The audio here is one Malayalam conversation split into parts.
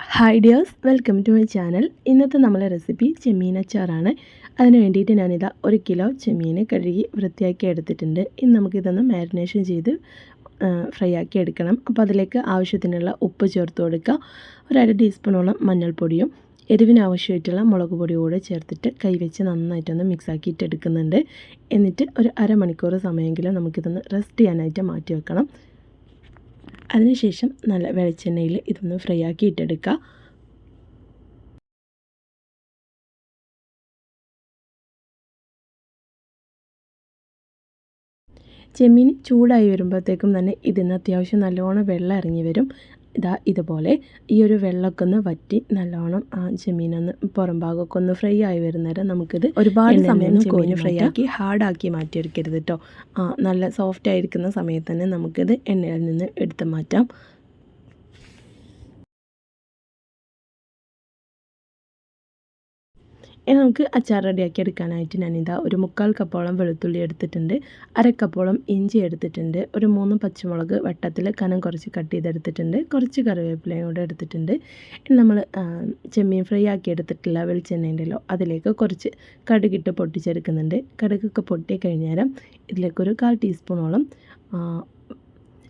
Hi dears welcome to my channel ഇന്നത്തെ നമ്മളെ റെസിപ്പി ചെമ്മീൻ അച്ചാറാണ്. അതിന് വേണ്ടിയിട്ട് ഞാനിതാ ഒരു കിലോ ചെമ്മീൻ കഴുകി വൃത്തിയാക്കി എടുത്തിട്ടുണ്ട്. ഇനി നമുക്കിതൊന്ന് മാരിനേഷൻ ചെയ്ത് ഫ്രൈ ആക്കി എടുക്കണം. അപ്പോൾ അതിലേക്ക് ആവശ്യത്തിനുള്ള ഉപ്പ് ചേർത്ത് കൊടുക്കുക. ഒരു അര ടീസ്പൂണോളം മഞ്ഞൾപ്പൊടിയും എരിവിനാവശ്യമായിട്ടുള്ള മുളക് പൊടി കൂടെ ചേർത്തിട്ട് കൈവച്ച് നന്നായിട്ടൊന്ന് മിക്സ് ആക്കിയിട്ട് എടുക്കുന്നുണ്ട്. എന്നിട്ട് ഒരു അരമണിക്കൂർ സമയമെങ്കിലും നമുക്കിതൊന്ന് റെസ്റ്റ് ചെയ്യാനായിട്ട് മാറ്റി വെക്കണം. അതിനുശേഷം നല്ല വെളിച്ചെണ്ണയിൽ ഇതൊന്ന് ഫ്രൈ ആക്കി ഇട്ടെടുക്കുക. ചെമ്മീൻ ചൂടായി വരുമ്പോഴത്തേക്കും തന്നെ ഇതിന് അത്യാവശ്യം നല്ലോണം വെള്ളം ഇറങ്ങി വരും. ഇതാ ഇതുപോലെ ഈ ഒരു വെള്ളമൊക്കെ ഒന്ന് വറ്റി നല്ലോണം ആ ചെമ്മീനൊന്ന് പുറം ഭാഗമൊക്കെ ഒന്ന് ഫ്രൈ ആയി വരുന്നേരം നമുക്കിത് ഒരുപാട് സമയം ചെമ്മീൻ ഫ്രൈ ആക്കി ഹാർഡാക്കി മാറ്റിയെടുക്കരുത് കേട്ടോ നല്ല സോഫ്റ്റ് ആയിരിക്കുന്ന സമയത്ത് തന്നെ നമുക്കിത് എണ്ണയിൽ നിന്ന് എടുത്ത് മാറ്റാം. ഇനി നമുക്ക് അച്ചാർ റെഡിയാക്കി എടുക്കാനായിട്ട് ഞാനിതാ ഒരു മുക്കാൽ കപ്പോളം വെളുത്തുള്ളി എടുത്തിട്ടുണ്ട് അരക്കപ്പോളം ഇഞ്ചി എടുത്തിട്ടുണ്ട് ഒരു മൂന്ന് പച്ചമുളക് വെട്ടത്തിൽ കനം കുറച്ച് കട്ട് ചെയ്തെടുത്തിട്ടുണ്ട് കുറച്ച് കറിവേപ്പിലയും കൂടെ എടുത്തിട്ടുണ്ട്. ഇനി നമ്മൾ ചെമ്മീൻ ഫ്രൈ ആക്കി എടുത്തിട്ടുള്ള വെളിച്ചെണ്ണയുണ്ടല്ലോ അതിലേക്ക് കുറച്ച് കടുകിട്ട് പൊട്ടിച്ചെടുക്കുന്നുണ്ട്. കടുകൊക്കെ പൊട്ടി കഴിഞ്ഞാൽ ഇതിലേക്കൊരു കാൽ ടീസ്പൂണോളം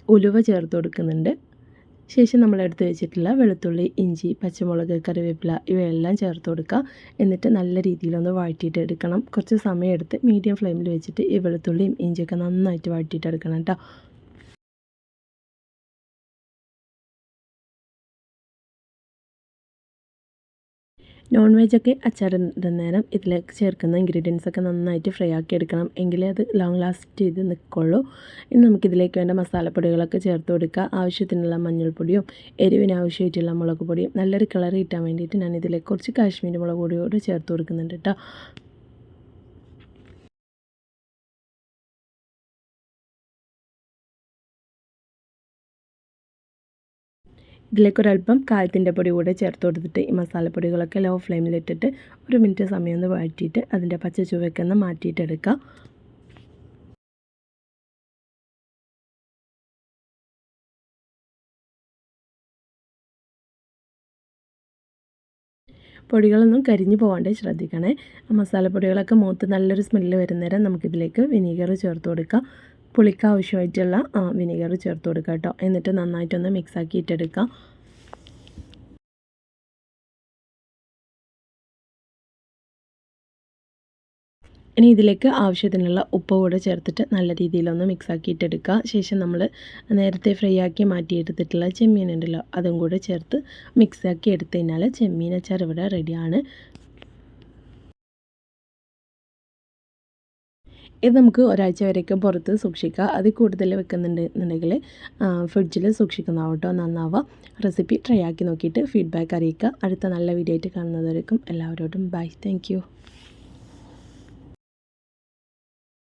ഉലുവ ചേർത്ത് കൊടുക്കുന്നുണ്ട്. ശേഷം നമ്മൾ എടുത്ത് വെച്ചിട്ടുള്ള വെളുത്തുള്ളി ഇഞ്ചി പച്ചമുളക് കറിവേപ്പില ഇവയെല്ലാം ചേർത്ത് കൊടുക്കുക. എന്നിട്ട് നല്ല രീതിയിലൊന്ന് വഴറ്റിയിട്ട് എടുക്കണം. കുറച്ച് സമയം എടുത്ത് മീഡിയം ഫ്ലെയിമിൽ വെച്ചിട്ട് ഈ വെളുത്തുള്ളിയും ഇഞ്ചിയൊക്കെ നന്നായിട്ട് വഴറ്റിയിട്ട് എടുക്കണം കേട്ടോ. നോൺ വെജൊക്കെ അച്ചാറിന്റെ നേരം ഇതിലേക്ക് ചേർക്കുന്ന ഇൻഗ്രീഡിയൻസ് ഒക്കെ നന്നായിട്ട് ഫ്രൈ ആക്കി എടുക്കണം. എങ്കിലേ അത് ലോങ് ലാസ്റ്റ് ചെയ്ത് നിൽക്കുള്ളൂ. ഇനി നമുക്കിതിലേക്ക് വേണ്ട മസാലപ്പൊടികളൊക്കെ ചേർത്ത് കൊടുക്കുക. ആവശ്യത്തിനുള്ള മഞ്ഞൾപ്പൊടിയും എരിവിന് ആവശ്യമായിട്ടുള്ള മുളക് പൊടിയും നല്ലൊരു കളർ കിട്ടാൻ വേണ്ടിയിട്ട് ഞാൻ ഇതിലേക്ക് കുറച്ച് കാശ്മീരി മുളക് പൊടിയോട് ചേർത്ത് കൊടുക്കുന്നുണ്ട് കേട്ടോ ഇതിലേക്കൊരല്പം കായത്തിന്റെ പൊടി കൂടെ ചേർത്ത് കൊടുത്തിട്ട് ഈ മസാലപ്പൊടികളൊക്കെ ലോ ഫ്ലെയിമിലിട്ടിട്ട് ഒരു മിനിറ്റ് സമയം ഒന്ന് വഴറ്റിയിട്ട് അതിന്റെ പച്ച ചുവക്കൊന്ന് മാറ്റിയിട്ടെടുക്കുക പൊടികളൊന്നും കരിഞ്ഞു പോകാണ്ട് ശ്രദ്ധിക്കണേ. മസാലപ്പൊടികളൊക്കെ മൂത്ത് നല്ലൊരു സ്മെല്ല് വരുന്നേരം നമുക്കിതിലേക്ക് വിനീഗർ ചേർത്ത് കൊടുക്കാം. പുളിക്ക് ആവശ്യമായിട്ടുള്ള വിനീഗർ ചേർത്ത് കൊടുക്കുക കേട്ടോ എന്നിട്ട് നന്നായിട്ടൊന്ന് മിക്സ് ഇട്ടെടുക്കാം. ഇനി ഇതിലേക്ക് ആവശ്യത്തിനുള്ള ഉപ്പ് കൂടെ ചേർത്തിട്ട് നല്ല രീതിയിലൊന്ന് മിക്സ് ആക്കിയിട്ടെടുക്കുക ശേഷം നമ്മൾ നേരത്തെ ഫ്രൈ ആക്കി മാറ്റിയെടുത്തിട്ടുള്ള ചെമ്മീൻ ഉണ്ടല്ലോ അതും കൂടെ ചേർത്ത് മിക്സ് ആക്കി എടുത്തു കഴിഞ്ഞാൽ ചെമ്മീൻ അച്ചാർ ഇവിടെ റെഡിയാണ് ഇത് നമുക്ക് ഒരാഴ്ച വരെയൊക്കെ പുറത്ത് സൂക്ഷിക്കുക അത് കൂടുതൽ വെക്കുന്നുണ്ട് എന്നുണ്ടെങ്കിൽ ഫ്രിഡ്ജിൽ സൂക്ഷിക്കുന്നതാവട്ടോ നന്നാവുക. റെസിപ്പി ട്രൈ ആക്കി നോക്കിയിട്ട് ഫീഡ്ബാക്ക് അറിയിക്കുക. അടുത്ത നല്ല വീഡിയോ ആയിട്ട് കാണുന്നതായിരിക്കും എല്ലാവരോടും ബൈ താങ്ക്